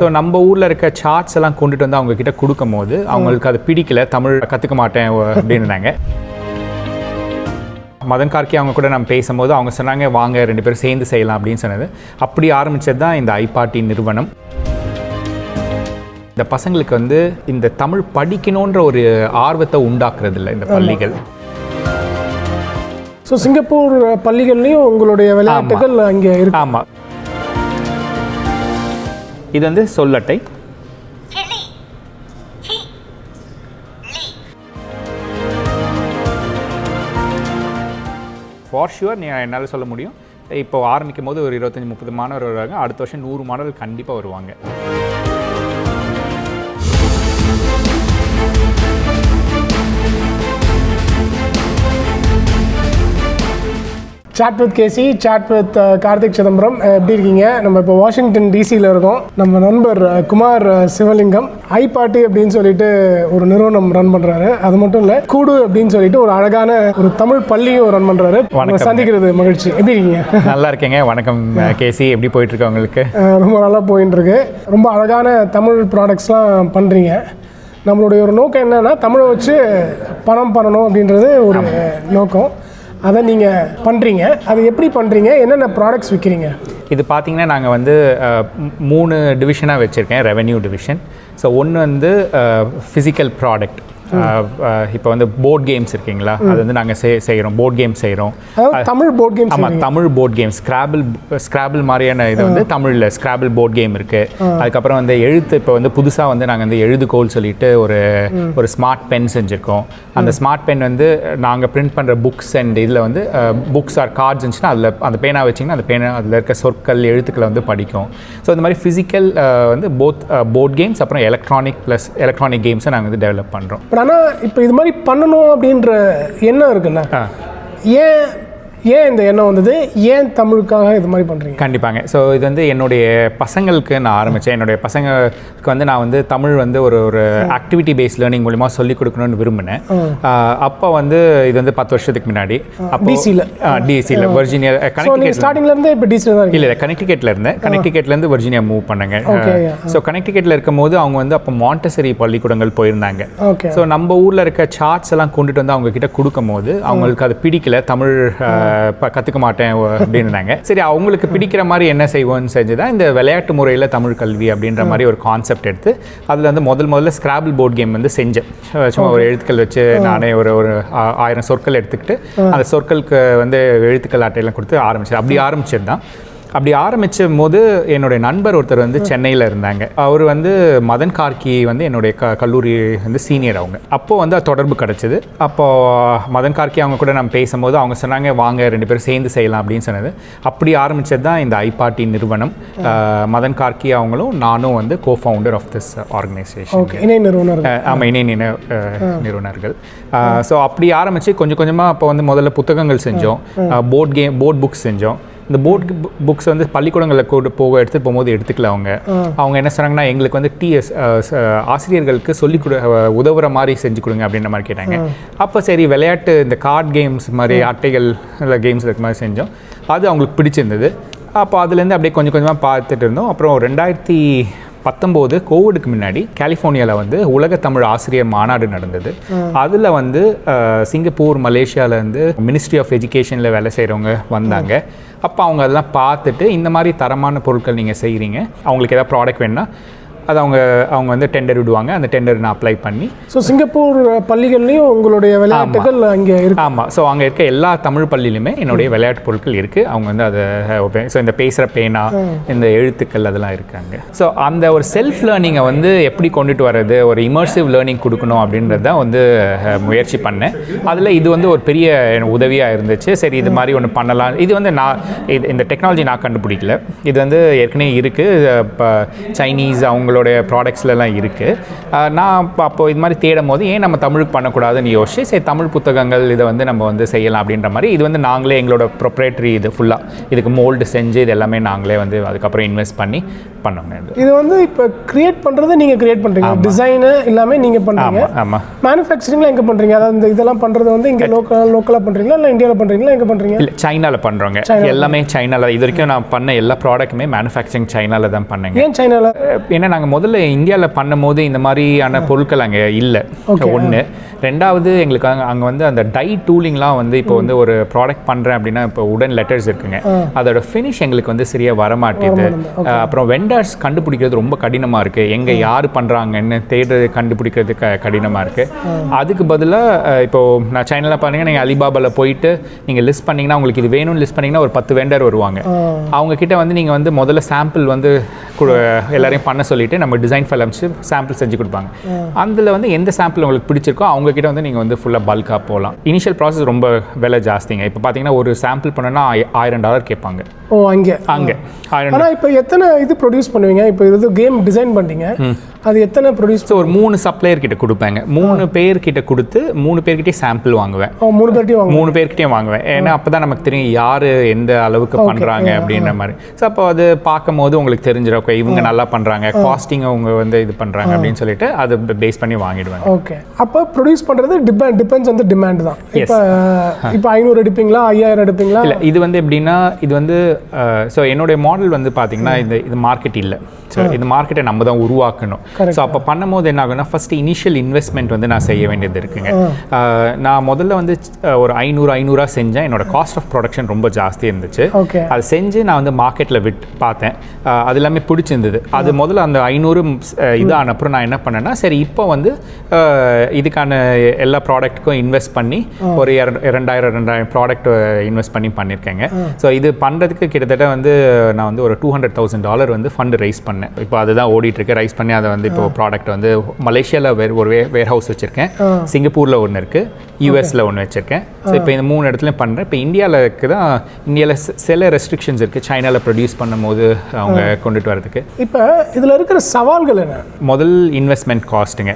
So நம்ம ஊரில் இருக்க சார்ட்ஸ் எல்லாம் கொண்டுட்டு வந்து அவங்க கிட்ட கொடுக்கும் போது அவங்களுக்கு அது பிடிக்கல தமிழ் கற்றுக்க மாட்டேன் அப்படின்னாங்க. மதன் கார்கி அவங்க கூட நம்ம பேசும்போது அவங்க சொன்னாங்க வாங்க ரெண்டு பேரும் சேர்ந்து செய்யலாம் அப்படின்னு சொன்னது. அப்படி ஆரம்பிச்சது தான் இந்த ஐபாட்டி நிறுவனம். இந்த பசங்களுக்கு வந்து இந்த தமிழ் படிக்கணுன்ற ஒரு ஆர்வத்தை உண்டாக்குறது இல்லை இந்த பள்ளிகள். ஸோ சிங்கப்பூர் பள்ளிகள்லையும் உங்களுடைய விளையாட்டுகள் அங்கே இருக்கு. ஆமாம் இது வந்து சொல்லட்டை. ஃபார் ஷுவர் நீ என்னால் சொல்ல முடியும். இப்போ ஆரம்பிக்கும் போது ஒரு இருபத்தஞ்சி முப்பது மாணவர் வருவாங்க அடுத்த வருஷம் நூறு மாணவர்கள் கண்டிப்பாக வருவாங்க. Chat with KC chat with Karthik Chidambaram எப்படி இருக்கீங்க? நம்ம இப்போ வாஷிங்டன் டிசியில் இருக்கோம். நம்ம நண்பர் அஹ், குமார் அஹ், சிவலிங்கம். ஐ பார்ட்டி அப்படின்னு சொல்லிட்டு ஒரு நிறுவனம் ரன் பண்ணுறாரு அது மட்டும் இல்லை கூடு அப்படின்னு சொல்லிட்டு ஒரு அழகான ஒரு தமிழ் பள்ளியும் ரன் பண்ணுறாரு. சந்திக்கிறது மகிழ்ச்சி. எப்படி இருக்கீங்க? நல்லா இருக்கேங்க. வணக்கம் கேசி எப்படி போயிட்டு இருக்கு உங்களுக்கு? ரொம்ப நல்லா போயின்னு இருக்கு ரொம்ப அழகான தமிழ் ப்ராடக்ட்ஸ்லாம் பண்ணுறீங்க நம்மளுடைய ஒரு நோக்கம் என்னன்னா தமிழை வச்சு பணம் பண்ணணும் அப்படின்றது ஒரு நோக்கம். அதை நீங்கள் பண்ணுறீங்க அது எப்படி பண்ணுறீங்க என்னென்ன ப்ராடக்ட்ஸ் விற்கிறீங்க இது பார்த்தீங்கன்னா நாங்கள் வந்து மூணு டிவிஷனாக வச்சுருக்கேன். ரெவென்யூ டிவிஷன் ஸோ ஒன்று வந்து ஃபிசிக்கல் ப்ராடக்ட் இப்போ வந்து போர்ட் கேம்ஸ் இருக்கீங்களா? அது வந்து நாங்கள் செய் செய்கிறோம் போர்ட் கேம்ஸ் செய்கிறோம் தமிழ் போர்ட் கேம்ஸ் ஆமாம் Tamil board game Scrabble Scrabble மாதிரியான இது வந்து தமிழில் ஸ்கிராபிள் போர்ட் கேம் இருக்குது அதுக்கப்புறம் வந்து எழுத்து இப்போ வந்து புதுசாக வந்து நாங்கள் வந்து எழுதுகோல் சொல்லிட்டு ஒரு ஒரு ஸ்மார்ட் பென் செஞ்சுருக்கோம். அந்த ஸ்மார்ட் பென் வந்து நாங்கள் பிரிண்ட் பண்ணுற புக்ஸ் அண்ட் இதில் வந்து புக்ஸ் ஆர் கார்ட்ஸ் இருந்துச்சுன்னா அதில் அந்த பேனா வச்சிங்கன்னா அந்த பேனா அதில் இருக்க சொற்கள் எழுத்துக்களை வந்து படிக்கும். ஸோ இந்த மாதிரி ஃபிசிக்கல் வந்து போத் போர்ட் கேம்ஸ் அப்புறம் எலக்ட்ரானிக் ப்ளஸ் எலக்ட்ரானிக் கேம்ஸை நாங்கள் வந்து டெவலப் பண்ணுறோம் பட் ஆனால் இப்போ இது மாதிரி பண்ணணும் அப்படின்ற எண்ணம் இருக்குல்ல? ஏன் ஏன் இந்த எண்ணம் வந்தது? ஏன் தமிழுக்காக இது மாதிரி பண்ணுறீங்க கண்டிப்பாங்க. ஸோ இது வந்து என்னுடைய பசங்களுக்கு நான் ஆரம்பித்தேன் என்னுடைய பசங்களுக்கு வந்து நான் வந்து தமிழ் வந்து ஒரு ஒரு ஆக்டிவிட்டி பேஸ்ட் லேர்னிங் மூலிமா சொல்லிக் கொடுக்கணும்னு விரும்பினேன். அப்போ வந்து இது வந்து பத்து வருஷத்துக்கு முன்னாடி. அப்போ DC ல. டிசியில் வர்ஜினியா கனெக்டிகேட் ஸ்டார்டிங்லேருந்து இப்போ டிசியில் தான் இல்லை இல்லை கனெக்டிகேட்டில் இருந்தேன். கனெக்டிகேட்லேருந்து வர்ஜினியா மூவ் பண்ணேங்க. ஸோ கனெக்டிகேட்டில் இருக்கும்போது அவங்க வந்து அப்போ மாண்டசரி பள்ளிக்கூடங்கள் போயிருந்தாங்க. ஸோ நம்ம ஊரில் இருக்க சார்ட்ஸ் எல்லாம் கொண்டுட்டு வந்து அவங்க கிட்ட கொடுக்கும் போது அவங்களுக்கு அது பிடிக்கல. தமிழ் அஹ், ப- கத்துக்க மாட்டேன் அப்படின்னாங்க சரி அவங்களுக்கு பிடிக்கிற மாதிரி என்ன செய்வோம்னு செஞ்சுதான் இந்த விளையாட்டு முறையில் தமிழ் கல்வி அப்படின்ற மாதிரி ஒரு கான்செப்ட் எடுத்து அதில் வந்து முதல் முதல்ல ஸ்கிராபிள் போர்ட் கேம் வந்து செஞ்சேன். சும்மா ஒரு எழுத்துக்கள் வச்சு நானே ஒரு ஒரு ஆயிரம் சொற்கள் எடுத்துக்கிட்டு அந்த சொற்களுக்கு வந்து எழுத்துக்கள் அட்டையெல்லாம் கொடுத்து ஆரம்பிச்சேன். அப்படி ஆரம்பிச்சது தான் அப்படி ஆரம்பிச்ச போது என்னுடைய நண்பர் ஒருத்தர் வந்து சென்னையில் இருந்தாங்க. அவர் வந்து மதன் கார்கி வந்து என்னுடைய க கல்லூரி வந்து சீனியர் அவங்க. அப்போது வந்து அது தொடர்பு கிடச்சிது. அப்போது மதன் கார்கி அவங்க கூட நம்ம பேசும்போது அவங்க சொன்னாங்க வாங்க ரெண்டு பேரும் சேர்ந்து செய்யலாம் அப்படின்னு சொன்னது. அப்படி ஆரம்பிச்சது தான் இந்த ஐபாட்டி நிறுவனம். மதன் கார்கி அவங்களும் நானும் வந்து co founder of this organisation இணை நிறுவனர். ஆமாம் இணை நின நிறுவனர்கள். ஸோ அப்படி ஆரம்பித்து கொஞ்சம் கொஞ்சமாக அப்போ வந்து முதல்ல புத்தகங்கள் செஞ்சோம். போர்ட் கேம் போர்ட் புக்ஸ் செஞ்சோம். இந்த போர்ட் புக்ஸ் வந்து பள்ளிக்கூடங்களில் கூட போக எடுத்து போகும்போது எடுத்துக்கல அவங்க. அவங்க என்ன சொன்னாங்கன்னா எங்களுக்கு வந்து டிஎஸ் ஆசிரியர்களுக்கு சொல்லிக் கொடு உதவுற மாதிரி செஞ்சு கொடுங்க அப்படின்ற மாதிரி கேட்டாங்க. அப்போ சரி விளையாட்டு இந்த கார்ட் கேம்ஸ் மாதிரி அட்டைகள் கேம்ஸ் இருக்க மாதிரி செஞ்சோம். அது அவங்களுக்கு பிடிச்சிருந்தது. அப்போ அதுலேருந்து அப்படியே கொஞ்சம் கொஞ்சமாக பார்த்துட்டு இருந்தோம். அப்புறம் ரெண்டாயிரத்தி பத்தொம்போது கோவிடுக்கு முன்னாடி கலிஃபோர்னியாவில் வந்து உலக தமிழ் ஆசிரியர் மாநாடு நடந்தது. அதில் வந்து சிங்கப்பூர் மலேசியாவிலேருந்து மினிஸ்ட்ரி ஆஃப் எஜுகேஷனில் வேலை செய்கிறவங்க வந்தாங்க. அப்போ அவங்க அதெல்லாம் பார்த்துட்டு இந்த மாதிரி தரமான பொருட்கள் நீங்கள் செய்கிறீங்க அவங்களுக்கு ஏதாவது ப்ராடக்ட் வேணுன்னா அது அவங்க அவங்க வந்து டெண்டர் விடுவாங்க. அந்த டெண்டர் நான் அப்ளை பண்ணி. ஸோ சிங்கப்பூர் பள்ளிகள்லையும் உங்களுடைய விளையாட்டுகள் அங்கே இருக்கு. ஆமாம் ஸோ அங்கே இருக்க எல்லா தமிழ் பள்ளியிலுமே என்னுடைய விளையாட்டு பொருட்கள் இருக்குது அவங்க வந்து அதை ஸோ இந்த பேசுகிற பேனா இந்த எழுத்துக்கள் அதெல்லாம் இருக்காங்க. ஸோ அந்த ஒரு செல்ஃப் லேர்னிங்கை வந்து எப்படி கொண்டுட்டு வர்றது ஒரு இமர்சிவ் லேர்னிங் கொடுக்கணும் அப்படின்றது தான் வந்து முயற்சி பண்ணேன். அதில் இது வந்து ஒரு பெரிய உதவியாக இருந்துச்சு. சரி இது மாதிரி ஒன்று பண்ணலாம். இது வந்து நான் இது இந்த டெக்னாலஜி நான் கண்டுபிடிக்கல. இது வந்து ஏற்கனவே இருக்குது இப்போ சைனீஸ் அவங்களோட அவங்களுடைய ப்ராடக்ட்ஸ்லாம் இருக்குது நான் அப்போ அப்போ இது மாதிரி தேடும் போது ஏன் நம்ம தமிழுக்கு பண்ணக்கூடாதுன்னு யோசிச்சு சரி தமிழ் புத்தகங்கள் இதை வந்து நம்ம வந்து செய்யலாம் அப்படின்ற மாதிரி இது வந்து நாங்களே எங்களோட ப்ரொப்ரேட்டரி இது ஃபுல்லாக இதுக்கு மோல்டு செஞ்சு இது எல்லாமே நாங்களே வந்து அதுக்கப்புறம் இன்வெஸ்ட் பண்ணி பண்ணோங்க இது. வந்து இப்போ கிரியேட் பண்ணுறது நீங்கள் கிரியேட் பண்ணுறீங்க டிசைனு எல்லாமே நீங்கள் பண்ணுறீங்க ஆமாம் மேனுஃபேக்சரிங்லாம் எங்கே பண்ணுறீங்க அதாவது இந்த இதெல்லாம் பண்ணுறது வந்து இங்கே லோக்கல் லோக்கலாக பண்ணுறீங்களா இல்லை இந்தியாவில் பண்ணுறீங்களா எங்கே பண்ணுறீங்க இல்லை சைனாவில் பண்ணுறோங்க எல்லாமே சைனாவில் இது வரைக்கும் நான் பண்ண எல்லா ப்ராடக்ட்டுமே மேனுஃபேக்சரிங் சைனாவில் தான் பண்ணேங்க. ஏன் சைனாவில் ஏன்னா நாங்கள் முதல்ல இந்தியாவில் பண்ணும்போது இந்த மாதிரியான பொருட்கள் அங்கே இல்லை. ஒன்று ரெண்டாவது எங்களுக்கு அங்கே அங்கே வந்து அந்த டை டூலிங்லாம் வந்து இப்போ வந்து ஒரு ப்ராடக்ட் பண்ணுறேன் அப்படின்னா இப்போ உடன் லெட்டர்ஸ் இருக்குங்க. அதோட ஃபினிஷ் எங்களுக்கு வந்து சரியாக வரமாட்டேது. அப்புறம் வெண்டர்ஸ் கண்டுபிடிக்கிறது ரொம்ப கடினமாக இருக்குது எங்கே யார் பண்ணுறாங்கன்னு தேடுறது கண்டுபிடிக்கிறது க கடினமாக இருக்குது அதுக்கு பதிலாக இப்போது நான் சைனாவில் பாருங்க நீங்கள் அலிபாபாவில் போயிட்டு நீங்கள் லிஸ்ட் பண்ணிங்கன்னா உங்களுக்கு இது வேணும்னு லிஸ்ட் பண்ணிங்கன்னா ஒரு பத்து வெண்டர் வருவாங்க. அவங்க கிட்ட வந்து நீங்கள் வந்து முதல்ல சாம்பிள் வந்து எல்லாரையும் பண்ண சொல்லிட்டு நம்ம டிசைன் ஃபைல் அமைச்சு சாம்பிள் செஞ்சு கொடுப்பாங்க. அதில் வந்து எந்த சாம்பிள் உங்களுக்கு பிடிச்சிருக்கோ அவங்க கிட்ட வந்து நீங்கள் வந்து ஃபுல்லாக பல்காக போகலாம் இனிஷியல் ப்ராசஸ் ரொம்ப விலை ஜாஸ்திங்க. இப்போ பார்த்தீங்கன்னா ஒரு சாம்பிள் பண்ணோன்னா ஆய- ஆயிரம் டாலர் கேட்பாங்க. ஓ அங்கே. அங்கே. ஆயிரம் ஆனால் இப்போ எத்தனை இது ப்ரொடியூஸ் பண்ணுவீங்க? இப்போ இது கேம் டிசைன் பண்ணீங்க அது எத்தனை ப்ரொடியூஸ் ஒரு மூணு சப்ளையர் கிட்ட கொடுப்பேங்க. மூணு பேர் கிட்ட கொடுத்து மூணு பேர்கிட்டயே சாம்பிள் வாங்குவேன். மூணு பேர்ட்டையும் வாங்க மூணு பேர்கிட்டயும் வாங்குவேன். ஏன்னா அப்போ தான் நமக்கு தெரியும் யார் எந்த அளவுக்கு பண்ணுறாங்க அப்படின்ற மாதிரி. ஸோ அப்போ அது பார்க்கும் போது உங்களுக்கு தெரிஞ்சிடும் இவங்க நல்லா பண்ணுறாங்க காஸ்டிங் அவங்க வந்து இது பண்ணுறாங்க அப்படின்னு சொல்லிட்டு அதை பேஸ் பண்ணி வாங்கிடுவாங்க ஓகே அப்போ ப்ரொடியூஸ் பண்ணுறது டிபெண்ட் டிபெண்ட்ஸ் வந்து டிமாண்ட் தான். இப்போ இப்போ ஐநூறு எடுப்பீங்களா ஐயாயிரம் எடுப்பீங்களா? இல்லை இது வந்து எப்படின்னா இது வந்து ஸோ என்னுடைய மாடல் வந்து பார்த்தீங்கன்னா இது இது மார்க்கெட் இல்லை. ஸோ இந்த மார்க்கெட்டை நம்ம தான் உருவாக்கணும். ஸோ அப்போ பண்ணும்போது என்ன ஆகும்னா ஃபர்ஸ்ட் இனிஷியல் இன்வெஸ்ட்மெண்ட் வந்து நான் செய்ய வேண்டியது இருக்குங்க. நான் முதல்ல வந்து ஒரு ஐநூறு ஐநூறுரூவா செஞ்சேன். என்னோட காஸ்ட் ஆஃப் ப்ரொடக்ஷன் ரொம்ப ஜாஸ்தி இருந்துச்சு. அது செஞ்சு நான் வந்து மார்க்கெட்டில் விட்டு பார்த்தேன். அது எல்லாமே பிடிச்சிருந்தது. அது முதல்ல அந்த ஐநூறு இதான. அப்புறம் நான் என்ன பண்ணேன்னா சரி இப்போ வந்து இதுக்கான எல்லா ப்ராடக்ட்டுக்கும் இன்வெஸ்ட் பண்ணி ஒரு இர- இரண்டாயிரம் ரெண்டாயிரம் ப்ராடக்ட் இன்வெஸ்ட் பண்ணி பண்ணியிருக்கேங்க. ஸோ இது பண்ணுறதுக்கு கிட்டத்தட்ட வந்து நான் வந்து ஒரு டூ ஹண்ட்ரட் தௌசண்ட் டாலர் வந்து ஃபண்டு ரைஸ் பண்ணேன். இப்போ அதுதான் ஓடிட்டு இருக்கு ரைஸ் பண்ணி அதை வந்து இப்போ ப்ராடக்ட் வந்து மலேசியாவில் வேறு ஒரு வேர் ஹவுஸ் வச்சுருக்கேன். சிங்கப்பூரில் ஒன்று இருக்குது யூஎஸில் ஒன்று வச்சுருக்கேன். ஸோ இப்போ இந்த மூணு இடத்துலையும் பண்ணுறேன் இப்போ இந்தியாவில் தான் இந்தியாவில் சில ரெஸ்ட்ரிக்ஷன்ஸ் இருக்குது சைனாவில் ப்ரொடியூஸ் பண்ணும்போது அவங்க கொண்டுட்டு வரதுக்கு இப்போ இதில் இருக்கிற சவால்கள் என்ன? முதல் இன்வெஸ்ட்மெண்ட் காஸ்ட்டுங்க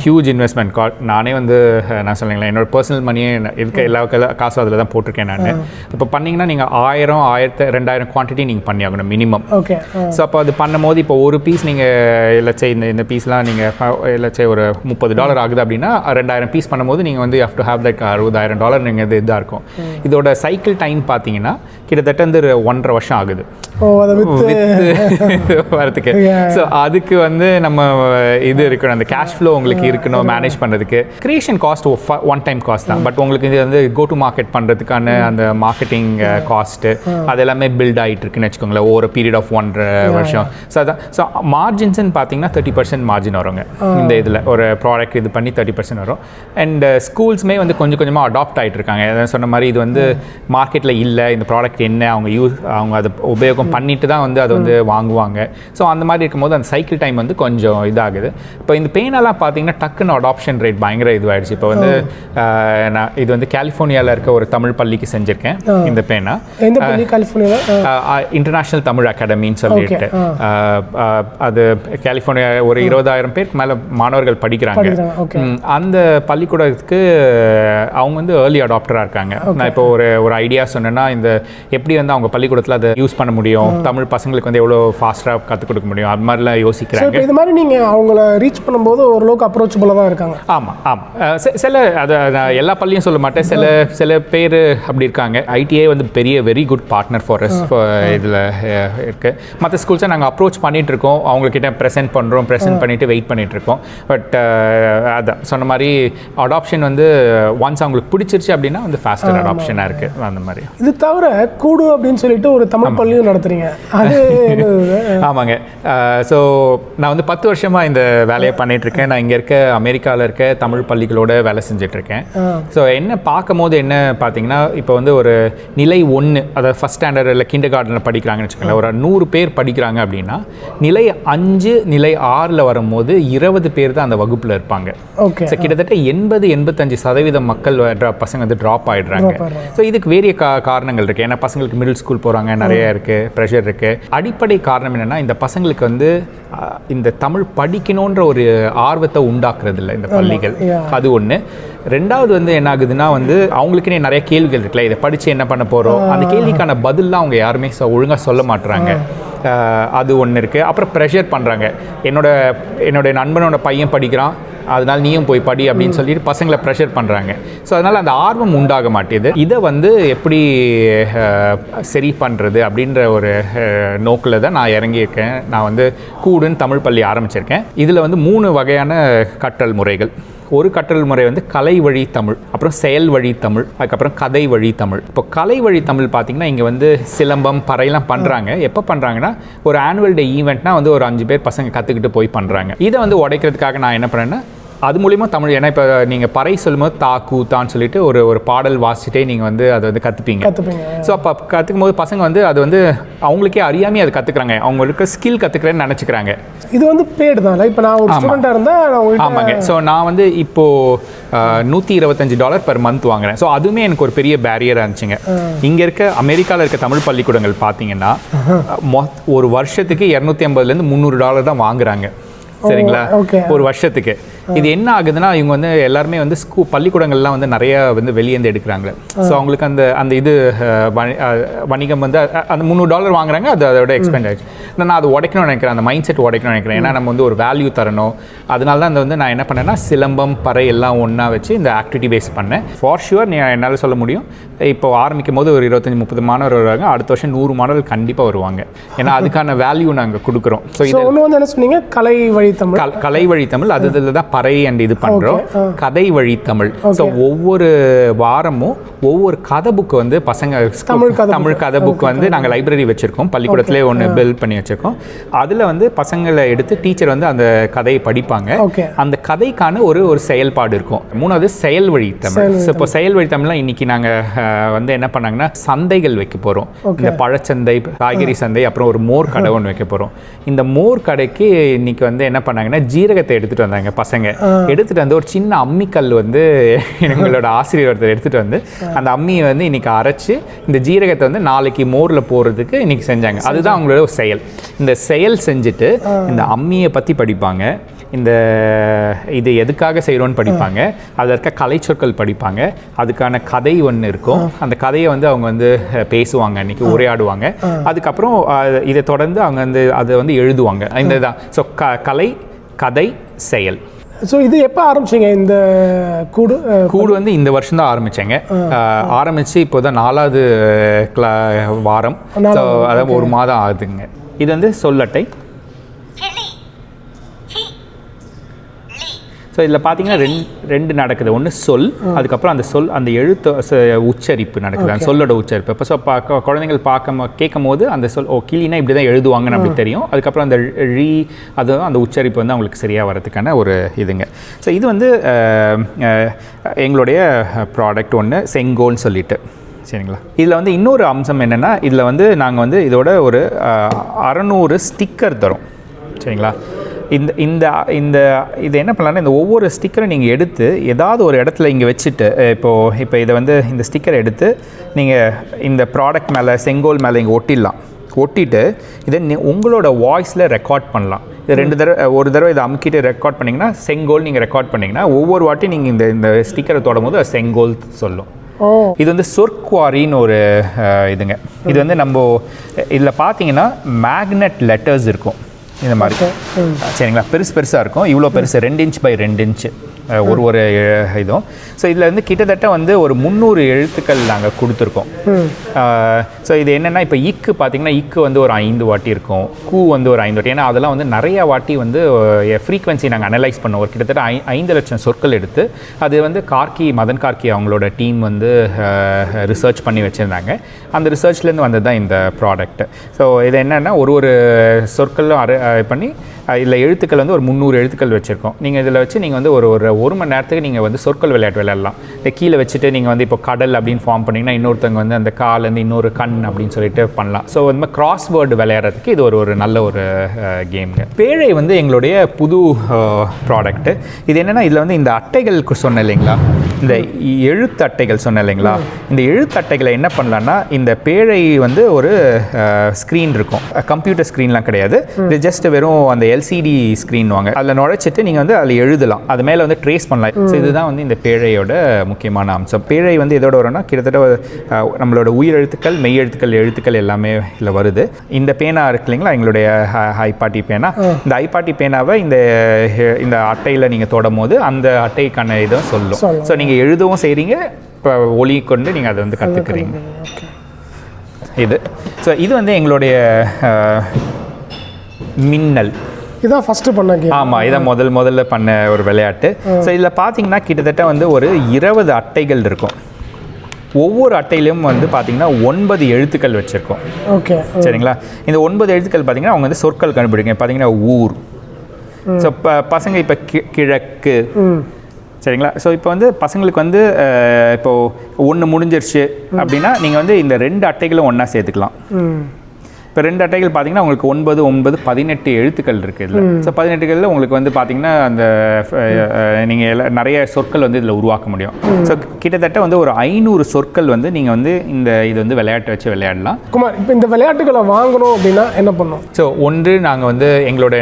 ஹியூஜ் இன்வெஸ்ட்மெண்ட் காஸ்ட் நானே வந்து நான் சொல்லுங்களேன் என்னோட பர்சனல் மணியே இருக்க எல்லா காசும் அதில் தான் போட்டிருக்கேன் நான். இப்போ பண்ணீங்கன்னா நீங்கள் ஆயிரம் ஆயிரத்து ரெண்டாயிரம் குவான்டிட்டி நீங்கள் பண்ணி ஆகணும் மினிமம் ஓகே ஸோ அப்போ அது பண்ணும்போது இப்போ ஒரு பீஸ் நீங்கள் இல்லச்சே இந்த இந்த பீஸ்லாம் நீங்கள் இல்லச்சே ஒரு முப்பது டாலர் ஆகுது அப்படின்னா ரெண்டாயிரம் பீஸ் பண்ணும்போது நீங்கள் வந்து ஹவ் டு ஹேவ் தட் அறுபதாயிரம் டாலர் நீங்கள் இது இதாக இருக்கும் இதோட சைக்கிள் டைம் பார்த்தீங்கன்னா கிட்டத்தட்ட வந்து ஒரு ஒன்றரை வருஷம் ஆகுது. வரதுக்கு. ஸோ அதுக்கு வந்து நம்ம இது இருக்கணும் அந்த கேஷ் ஃப்ளோ உங்களுக்கு இருக்கணும் மேனேஜ் பண்ணுறதுக்கு creation cost one time cost தான். பட் உங்களுக்கு இது வந்து கோ டு மார்க்கெட் பண்ணுறதுக்கான அந்த மார்க்கெட்டிங் காஸ்ட்டு அது எல்லாமே பில்ட் ஆகிட்டு இருக்குன்னு வச்சுக்கோங்களேன் ஒரு பீரியட் ஆஃப் ஒன்றரை வருஷம். ஸோ அதான். ஸோ மார்ஜின்ஸ்னு பார்த்தீங்கன்னா தேர்ட்டி பர்சன்ட் மார்ஜின் வருங்க. இந்த இதில். ஒரு ப்ராடக்ட் இது பண்ணி தேர்ட்டி பர்சன்ட் வரும். அண்ட் ஸ்கூல்ஸுமே வந்து கொஞ்சம் கொஞ்சமாக அடாப்ட் ஆகிட்டு இருக்காங்க. சொன்ன மாதிரி இது வந்து மார்க்கெட்டில் இல்லை இந்த ப்ராடக்ட் என்ன அவங்க யூஸ் அவங்க அதை உபயோகம் பண்ணிட்டு தான் வந்து அதை வந்து வாங்குவாங்க. ஸோ அந்த மாதிரி இருக்கும்போது அந்த சைக்கிள் டைம் வந்து கொஞ்சம் இதாகுது. இப்போ இந்த பெயினெல்லாம் பார்த்தீங்கன்னா டக்குன்னு அடாப்ஷன் ரேட் பயங்கர இதுவாயிடுச்சு. இப்போ வந்து நான் இது வந்து கலிஃபோர்னியாவில் இருக்க ஒரு தமிழ் பள்ளிக்கு செஞ்சுருக்கேன் இந்த பேனா. இன்டர்நேஷ்னல் தமிழ் அகாடமின்னு சொல்லிட்டு. அது கலிஃபோர்னியா ஒரு இருபதாயிரம் பேருக்கு மேலே மாணவர்கள் படிக்கிறாங்க. அந்த பள்ளிக்கூடத்துக்கு அவங்க வந்து ஏர்லி அடாப்டராக இருக்காங்க. நான் இப்போ ஒரு ஒரு ஐடியா சொன்னேன்னா இந்த எப்படி வந்து அவங்க பள்ளிக்கூடத்தில் அதை யூஸ் பண்ண முடியும்? தமிழ் பசங்களுக்கு வந்து எவ்வளோ ஃபாஸ்ட்டாக கற்றுக் கொடுக்க முடியும்? அது மாதிரிலாம் யோசிக்கிறாங்க. இது மாதிரி நீங்கள் அவங்கள ரீச் பண்ணும்போது ஓரளவுக்கு அப்ரோச்சபுளாக தான் இருக்காங்க. ஆமாம் ஆமாம் சில அதை நான் எல்லா பள்ளியும் சொல்ல மாட்டேன். சில சில பேர் அப்படி இருக்காங்க. ஐடிஏ வந்து பெரிய very good partner for us இதில் இருக்கு. மற்ற ஸ்கூல்ஸை நாங்கள் அப்ரோச் பண்ணிட்டு இருக்கோம். அவங்கக்கிட்ட ப்ரெசென்ட் பண்ணுறோம் ப்ரெசென்ட் பண்ணிட்டு வெயிட் பண்ணிட்டு இருக்கோம். பட் அதான் சொன்ன மாதிரி அடாப்ஷன் வந்து ஒன்ஸ் அவங்களுக்கு பிடிச்சிருச்சு அப்படின்னா வந்து ஃபாஸ்டர் அடாப்ஷனாக இருக்குது அந்த மாதிரி. இது தவிர கூடு அப்படின்னு சொல்லிட்டு ஒரு தமிழ் பள்ளியும் நடத்துறீங்க. அது? ஆமாங்க. ஸோ நான் வந்து பத்து வருஷமாக இந்த வேலையை பண்ணிட்டு இருக்கேன் நான் இங்கே இருக்க அமெரிக்காவில் இருக்க தமிழ் பள்ளிகளோட வேலை செஞ்சுட்டு இருக்கேன் ஸோ என்ன பார்க்கும் போது என்ன பார்த்தீங்கன்னா இப்போ வந்து ஒரு நிலை ஒன்று அதாவது ஃபஸ்ட் ஸ்டாண்டர்ட் இல்லை கிண்டர் கார்டனில் படிக்கிறாங்கன்னு வச்சுக்கோங்களேன் ஒரு நூறு பேர் படிக்கிறாங்க அப்படின்னா நிலை அஞ்சு நிலை ஆறில் வரும்போது இருபது பேர் தான் அந்த வகுப்பில் இருப்பாங்க. ஓகே. ஸோ கிட்டத்தட்ட எண்பது எண்பத்தஞ்சு சதவீதம் மக்கள் பசங்க வந்து ட்ராப் ஆயிடுறாங்க. ஸோ இதுக்கு வேறிய கா காரணங்கள் இருக்குது ஏன்னா பசங்களுக்கு மிடில் ஸ்கூல் போகிறாங்க நிறைய இருக்குது ப்ரெஷர் இருக்குது அடிப்படை காரணம் என்னென்னா இந்த பசங்களுக்கு வந்து இந்த தமிழ் படிக்கணுன்ற ஒரு ஆர்வத்தை உண்டாக்குறது இல்லை இந்த பள்ளிகள். அது ஒன்று ரெண்டாவது வந்து என்ன ஆகுதுன்னா வந்து அவங்களுக்குன்னே நிறைய கேள்விகள் இருக்குல்ல இதை படித்து என்ன பண்ண போகிறோம் அந்த கேள்விக்கான பதில்லாம் அவங்க யாருமே ஒழுங்காக சொல்ல மாட்டுறாங்க அது ஒன்று இருக்குது அப்புறம் ப்ரெஷர் பண்ணுறாங்க என்னோட என்னோட நண்பனோட பையன் படிக்கிறான். அதனால் நீயும் போய் படி அப்படின்னு சொல்லிட்டு பசங்களை ப்ரெஷர் பண்ணுறாங்க ஸோ அதனால் அந்த ஆர்வம் உண்டாக மாட்டேது. இதை வந்து எப்படி சரி பண்ணுறது அப்படின்ற ஒரு நோக்கில் தான் நான் இறங்கியிருக்கேன். நான் வந்து கூடுன்னு தமிழ் பள்ளி ஆரம்பிச்சிருக்கேன். இதில் வந்து மூணு வகையான கற்றல் முறைகள். ஒரு கற்றல் முறை வந்து கலை வழி தமிழ் அப்புறம் செயல் வழி தமிழ் அதுக்கப்புறம் கதை வழி தமிழ். இப்போ கலை வழி தமிழ் பார்த்தீங்கன்னா இங்கே வந்து சிலம்பம் பறையெல்லாம் பண்ணுறாங்க எப்போ பண்ணுறாங்கன்னா ஒரு ஆனுவல் டே ஈவெண்ட்னா வந்து ஒரு அஞ்சு பேர் பசங்க கற்றுக்கிட்டு போய் பண்ணுறாங்க இதை வந்து உடைக்கிறதுக்காக நான் என்ன பண்ணேன்னா அது மூலிமா தமிழ் ஏன்னா இப்போ நீங்கள் பறை சொல்லும்போது தா கூ தான்னு சொல்லிட்டு ஒரு ஒரு பாடல் வாசிச்சிட்டே நீங்கள் வந்து அதை வந்து கற்றுப்பீங்க கற்றுப்பீங்க ஸோ அப்போ கற்றுக்கும் போது பசங்க வந்து அது வந்து அவங்களுக்கே அறியாமே அதை கற்றுக்குறாங்க அவங்களுக்கு ஸ்கில் கற்றுக்கிறேன்னு நினச்சிக்கிறாங்க. இது வந்து பேடு தான். இப்போ நான் ஒரு ஸ்டூடெண்ட்டாக இருந்தால் ஆமாங்க. ஸோ நான் வந்து இப்போ நூற்றி இருபத்தஞ்சு டாலர் per மந்த் வாங்குறேன். ஸோ அதுவுமே எனக்கு ஒரு பெரிய பேரியராக இருந்துச்சுங்க. இங்கே இருக்க அமெரிக்காவில் இருக்க தமிழ் பள்ளிக்கூடங்கள் பார்த்தீங்கன்னா ஒரு வருஷத்துக்கு இரநூத்தி ஐம்பதுலேருந்து முந்நூறு டாலர் தான் வாங்குறாங்க. சரிங்களா. ஒரு வருஷத்துக்கு. இது என்ன ஆகுதுன்னா இவங்க வந்து எல்லாருமே வந்து ஸ்கூ பள்ளிக்கூடங்கள்லாம் வந்து நிறைய வந்து வெளியேந்து எடுக்கிறாங்க. ஸோ அவங்களுக்கு அந்த அந்த இது வணிகம் வந்து அந்த முந்நூறு டாலர் வாங்குறாங்க அது அதோட எக்ஸ்பெண்ட் ஆயிடுச்சு. நான் அதை உடைக்கணும்னு நினைக்கிறேன். அந்த மைண்ட் செட் உடைக்கணும்னு நினைக்கிறேன். ஏன்னா நம்ம வந்து ஒரு வேல்யூ தரணும். அதனால தான் அந்த வந்து நான் என்ன பண்ணேன்னா சிலம்பம் பறை எல்லாம் ஒன்றா வச்சு இந்த ஆக்டிவிட்டி பேஸ் பண்ணேன். ஃபார் ஷுவர் நீ என்னால் சொல்ல முடியும். இப்போ ஆரம்பிக்கும் போது ஒரு இருபத்தஞ்சி முப்பது மாணவர் வருவாங்க. அடுத்த வருஷம் நூறு மாணவர்கள் கண்டிப்பாக வருவாங்க. ஏன்னா அதுக்கான வேல்யூ நாங்கள் கொடுக்குறோம். ஸோ ஸோ ஒன்று வந்து என்ன சொன்னீங்க? கலை வழி தமிழ். கல்- கலை வழி தமிழ். அது இதில் தான் பறை அண்ட் இது பண்ணுறோம் கதை வழி தமிழ். ஸோ ஒவ்வொரு வாரமும் ஒவ்வொரு கதை புக்கு வந்து பசங்க தமிழ் கதை புக் வந்து நாங்கள் லைப்ரரி வச்சுருக்கோம். பள்ளிக்கூடத்திலே ஒன்று பில்ட் பண்ணி வச்சுருக்கோம். அதில் வந்து பசங்களை எடுத்து டீச்சர் வந்து அந்த கதையை படிப்பாங்க. அந்த கதைக்கான ஒரு ஒரு செயல்பாடு இருக்கும். மூணாவது செயல் வழி தமிழ். ஸோ இப்போ செயல் வழி தமிழ்லாம் இன்னைக்கு நாங்கள் வந்து என்ன பண்ணாங்கன்னா சந்தைகள் வைக்க போகிறோம் இந்த பழச்சந்தை காய்கறி சந்தை அப்புறம் ஒரு மோர் கடை ஒன்று வைக்க போகிறோம் இந்த மோர் கடைக்கு இன்னைக்கு வந்து என்ன பண்ணாங்கன்னா ஜீரகத்தை எடுத்துகிட்டு வந்தாங்க பசங்க. எடுத்துகிட்டு வந்து ஒரு சின்ன அம்மிக்கல் வந்து எங்களோட ஆசிரியர் ஒருத்தர் எடுத்துகிட்டு வந்து அந்த அம்மியை வந்து இன்னைக்கு அரைச்சு இந்த ஜீரகத்தை வந்து நாளைக்கு மோரில் போடுறதுக்கு இன்னைக்கு செஞ்சாங்க. அதுதான் அவங்களோட ஒரு செயல். இந்த செயல் செஞ்சுட்டு இந்த அம்மியை பற்றி படிப்பாங்க. இந்த இது எதுக்காக செய்கிறோன்னு படிப்பாங்க. அதில் இருக்க கலைச்சொற்கள் படிப்பாங்க. அதுக்கான கதை ஒன்று இருக்கும். அந்த கதையை வந்து அவங்க வந்து பேசுவாங்க அன்னைக்கு உரையாடுவாங்க. அதுக்கப்புறம் இதை தொடர்ந்து அவங்க வந்து அதை வந்து எழுதுவாங்க. இந்த தான் ஸோ க கலை கதை செயல். ஸோ இது எப்போ ஆரம்பிச்சீங்க இந்த கூடு கூடு வந்து இந்த வருஷம் தான் ஆரம்பித்தேங்க ஆரம்பித்து இப்போ தான் நாலாவது கிளா வாரம். ஸோ அதாவது ஒரு மாதம் ஆகுதுங்க. இது வந்து சொல்லட்டை கிளி கி லி ஸோ இதில் பார்த்தீங்கன்னா ரெண்டு ரெண்டு நடக்குது. ஒன்று சொல் அதுக்கப்புறம் அந்த சொல் அந்த எழுத்து உச்சரிப்பு நடக்குது. அந்த சொல்லோட உச்சரிப்பு. இப்போ ஸோ பார்க்க குழந்தைகள் பார்க்க கேட்கும் போது அந்த சொல் ஓ கிளினா இப்படி தான் எழுதுவாங்கன்னு அப்படி தெரியும். அதுக்கப்புறம் அந்த ரீ அது அந்த உச்சரிப்பு வந்து அவங்களுக்கு சரியாக வரதுக்கான ஒரு இதுங்க. ஸோ இது வந்து எங்களுடைய ப்ராடக்ட் ஒன்று செங்கோல்னு சொல்லிட்டு. சரிங்களா? இதில் வந்து இன்னொரு அம்சம் என்னென்னா இதில் வந்து நாங்கள் வந்து இதோட ஒரு அறநூறு ஸ்டிக்கர் தரோம். சரிங்களா? இந்த இந்த இந்த இது என்ன பண்ணலாம்னா இந்த ஒவ்வொரு ஸ்டிக்கரை நீங்கள் எடுத்து ஏதாவது ஒரு இடத்துல இங்கே வச்சுட்டு அஹ், இப்போ இதை வந்து இந்த ஸ்டிக்கரை எடுத்து நீங்கள் இந்த ப்ராடக்ட் மேலே செங்கோல் மேலே இங்கே ஒட்டிடலாம். ஒட்டிட்டு இதை உங்களோட வாய்ஸில் ரெக்கார்ட் பண்ணலாம். இது ரெண்டு தடவை ஒரு தடவை இதை அமுக்கிட்டு ரெக்கார்ட் பண்ணிங்கன்னா செங்கோல் நீங்கள் ரெக்கார்ட் பண்ணிங்கன்னா ஒவ்வொரு வாட்டி நீங்கள் இந்த இந்த ஸ்டிக்கரை தொடும் போது செங்கோல் சொல்லும். இது வந்து சொற்குவாரின்னு ஒரு இதுங்க. இது வந்து நம்ம இதில் பார்த்தீங்கன்னா மேக்னெட் லெட்டர்ஸ் இருக்கும். இந்த மாதிரி. சரிங்களா? பெருசு பெருசாக இருக்கும். இவ்வளோ பெருசு. ரெண்டு இன்ச் பை ரெண்டு இன்ச்சு ஒரு ஒரு இதுவும். ஸோ இதில் வந்து கிட்டத்தட்ட வந்து ஒரு முந்நூறு எழுத்துக்கள் நாங்கள் கொடுத்துருக்கோம். ஸோ இது என்னென்னா இப்போ இக்கு பார்த்தீங்கன்னா இக்கு வந்து ஒரு ஐந்து வாட்டி இருக்கும். கூ வந்து ஒரு ஐந்து வாட்டி. ஏன்னா அதெல்லாம் வந்து நிறைய வாட்டி வந்து ஃப்ரீக்வன்சி நாங்கள் அனலைஸ் பண்ணோம். ஒரு கிட்டத்தட்ட ஐ ஐந்து லட்சம் சொற்கள் எடுத்து அது வந்து கார்கி மதன் கார்கி அவங்களோட டீம் வந்து ரிசர்ச் பண்ணி வச்சுருந்தாங்க. அந்த ரிசர்ச்லேருந்து வந்தது தான் இந்த ப்ராடக்ட் ஸோ இது என்னென்னா ஒரு ஒரு சொற்களும் அரை பண்ணி இதில் எழுத்துக்கள் வந்து ஒரு முந்நூறு எழுத்துக்கள் வச்சுருக்கோம். நீங்கள் இதில் வச்சு நீங்கள் வந்து ஒரு ஒரு ஒரு மணி நேரத்துக்கு நீங்கள் வந்து சொற்கள் விளையாட்டு விளையாடலாம். இந்த கீழே வச்சுட்டு நீங்கள் வந்து இப்போ கடல் அப்படின்னு ஃபார்ம் பண்ணிங்கன்னா இன்னொருத்தவங்க வந்து அந்த காலேருந்து இன்னொரு கண் அப்படின்னு சொல்லிட்டு பண்ணலாம். ஸோ இந்த மாதிரி கிராஸ் வேர்டு விளையாடுறதுக்கு இது ஒரு ஒரு நல்ல ஒரு கேம்ங்க பேழை வந்து எங்களுடைய புது ப்ராடக்ட்டு இது என்னென்னா இதில் வந்து இந்த அட்டைகளுக்கு சொன்னேன் இல்லைங்களா? இந்த எழுத்து அட்டைகள் சொன்னேன் இல்லைங்களா? இந்த எழுத்து அட்டைகளை என்ன பண்ணலான்னா இந்த பேழை வந்து ஒரு ஸ்க்ரீன் இருக்கும். கம்ப்யூட்டர் ஸ்க்ரீன்லாம் கிடையாது. இது ஜஸ்ட் வெறும் அந்த எல்சிடி ஸ்க்ரீன் வாங்க. அதில் நுழைச்சிட்டு நீங்கள் வந்து அதில் எழுதலாம். அது மேலே வந்து ட்ரேஸ் பண்ணலாம். ஸோ இதுதான் வந்து இந்த பேழையோட முக்கியமான அம்சம். பேழை வந்து எதோட வரும்னா கிட்டத்தட்ட நம்மளோட உயிர் எழுத்துக்கள் மெய் எழுத்துக்கள் எழுத்துக்கள் எல்லாமே இதில் வருது. இந்த பேனா இருக்கு இல்லைங்களா எங்களுடைய ஹைபாட்டி பேனா. இந்த ஹைபாட்டி பேனாவை இந்த இந்த அட்டையில் நீங்கள் தொடும் போது அந்த அட்டைக்கான இதை சொல்லும். ஸோ நீங்கள் எழுதவும் செய்கிறீங்க இப்போ ஒலி கொண்டு நீங்கள் அதை வந்து கற்றுக்குறீங்க இது. ஸோ இது வந்து எங்களுடைய மின்னல். இதான் ஃபஸ்ட்டு பண்ண கேம் ஆமாம் இதை முதல் முதல்ல பண்ண ஒரு விளையாட்டு. ஸோ இதில் பார்த்தீங்கன்னா கிட்டத்தட்ட வந்து ஒரு இருபது அட்டைகள் இருக்கும். ஒவ்வொரு அட்டையிலும் வந்து பார்த்தீங்கன்னா ஒன்பது எழுத்துக்கள் வச்சுருக்கோம். ஓகே சரிங்களா? இந்த ஒன்பது எழுத்துக்கள் பார்த்தீங்கன்னா அவங்க வந்து சொற்கள் கண்டுபிடிங்க பார்த்தீங்கன்னா ஊர். ஸோ ப பசங்க இப்போ கி கிழக்கு. சரிங்களா? ஸோ இப்போ வந்து பசங்களுக்கு வந்து அஹ், இப்போ ஒன்று முடிஞ்சிருச்சு அப்படின்னா நீங்கள் வந்து இந்த ரெண்டு அட்டைகளும் ஒன்றா சேர்த்துக்கலாம். இப்போ ரெண்டு அட்டைகள் பார்த்தீங்கன்னா உங்களுக்கு ஒன்பது ஒன்பது பதினெட்டு எழுத்துக்கள் இருக்குது இதில். ஸோ பதினெட்டுகளில் உங்களுக்கு வந்து பார்த்தீங்கன்னா அந்த நீங்கள் நிறைய சொற்கள் வந்து இதில் உருவாக்க முடியும். ஸோ கிட்டத்தட்ட வந்து ஒரு ஐநூறு சொற்கள் வந்து நீங்கள் வந்து இந்த இது வந்து விளையாட்டு வச்சு விளையாடலாம். குமார் இப்போ இந்த விளையாட்டுகளை வாங்கணும் அப்படின்னா என்ன பண்ணும் ஸோ ஒன்று நாங்கள் வந்து எங்களோட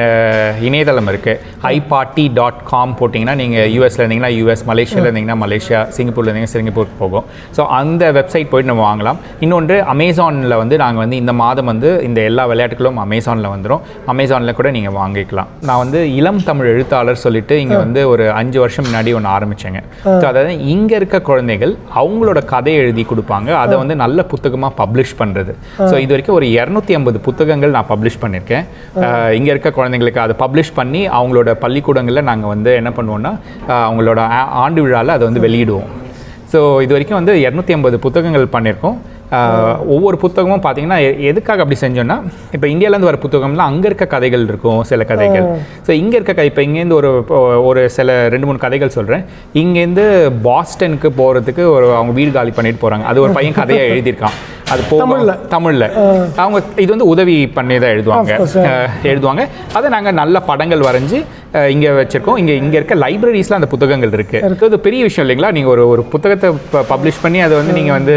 இணையதளம் இருக்குது ஐபாட்டி டாட் காம் போட்டிங்கன்னா நீங்கள் யூஎஸ்ல இருந்தீங்கன்னா யூஎஸ் மலேசியாவில் இருந்தீங்கன்னா மலேசியா சிங்கப்பூரில் இருந்தீங்கன்னா சிங்கப்பூருக்கு போகும். ஸோ அந்த வெப்சைட் போயிட்டு நம்ம வாங்கலாம். இன்னொன்று அமேசானில் வந்து நாங்கள் வந்து இந்த மாதம் வந்து இந்த எல்லா விளையாட்டுகளும் அமேசானில் வந்துடும் அமேசானில் கூட நீங்கள் வாங்கிக்கலாம். நான் வந்து இளம் தமிழ் எழுத்தாளர் சொல்லிட்டு இங்கே வந்து ஒரு அஞ்சு வருஷம் முன்னாடி ஒன்று ஆரம்பித்தேங்க ஸோ அதாவது இங்கே இருக்க குழந்தைகள் அவங்களோட கதை எழுதி கொடுப்பாங்க. அதை வந்து நல்ல புத்தகமாக பப்ளிஷ் பண்ணுறது ஸோ இது வரைக்கும் ஒரு இரநூத்தி ஐம்பது புத்தகங்கள் நான் பப்ளிஷ் பண்ணியிருக்கேன் இங்கே இருக்க குழந்தைங்களுக்கு அதை பப்ளிஷ் பண்ணி அவங்களோட பள்ளிக்கூடங்களில் நாங்கள் வந்து என்ன பண்ணுவோம்னா அஹ், அவங்களோட ஆண்டு விழாவில் அதை வந்து வெளியிடுவோம். ஸோ இது வரைக்கும் வந்து இரநூத்தி ஐம்பது புத்தகங்கள் பண்ணியிருக்கோம் ஒவ்வொரு புத்தகமும் பார்த்தீங்கன்னா எதுக்காக அப்படி செஞ்சோன்னா இப்போ இந்தியாவிலேருந்து வர புத்தகம்லாம் அங்கே இருக்க கதைகள் இருக்கும் சில கதைகள். ஸோ இங்கே இருக்க கதை இப்போ இங்கேருந்து ஒரு ஒரு சில ரெண்டு மூணு கதைகள் சொல்கிறேன் இங்கேருந்து பாஸ்டனுக்கு போகிறதுக்கு ஒரு அவங்க வீடு காலி பண்ணிட்டு போகிறாங்க அது ஒரு பையன் கதையை எழுதியிருக்கான். அது போக தமிழ்ல? தமிழில். அவங்க இது வந்து உதவி பண்ணி தான் எழுதுவாங்க. எழுதுவாங்க. அதை நாங்கள் நல்ல படங்கள் வரைஞ்சி இங்கே வச்சுருக்கோம். இங்கே இங்கே இருக்க லைப்ரரிஸில் அந்த புத்தகங்கள் இருக்குது அது பெரிய விஷயம் இல்லைங்களா? நீங்கள் ஒரு ஒரு புத்தகத்தை பப்ளிஷ் பண்ணி அதை வந்து நீங்கள் வந்து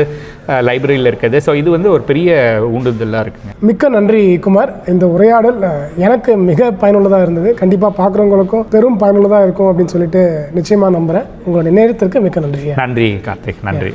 லைப்ரரியில் இருக்குது. ஸோ இது வந்து ஒரு பெரிய ஊண்டுதலாக இருக்குங்க. மிக்க நன்றி குமார். இந்த உரையாடல் எனக்கு மிக பயனுள்ளதாக இருந்தது. கண்டிப்பாக பார்க்குறவங்களுக்கும் பெரும் பயனுள்ளதாக இருக்கும் அப்படின்னு சொல்லிட்டு நிச்சயமாக நம்புகிறேன் உங்களோட நேரத்திற்கு மிக்க நன்றி நன்றி கார்த்திக். நன்றி.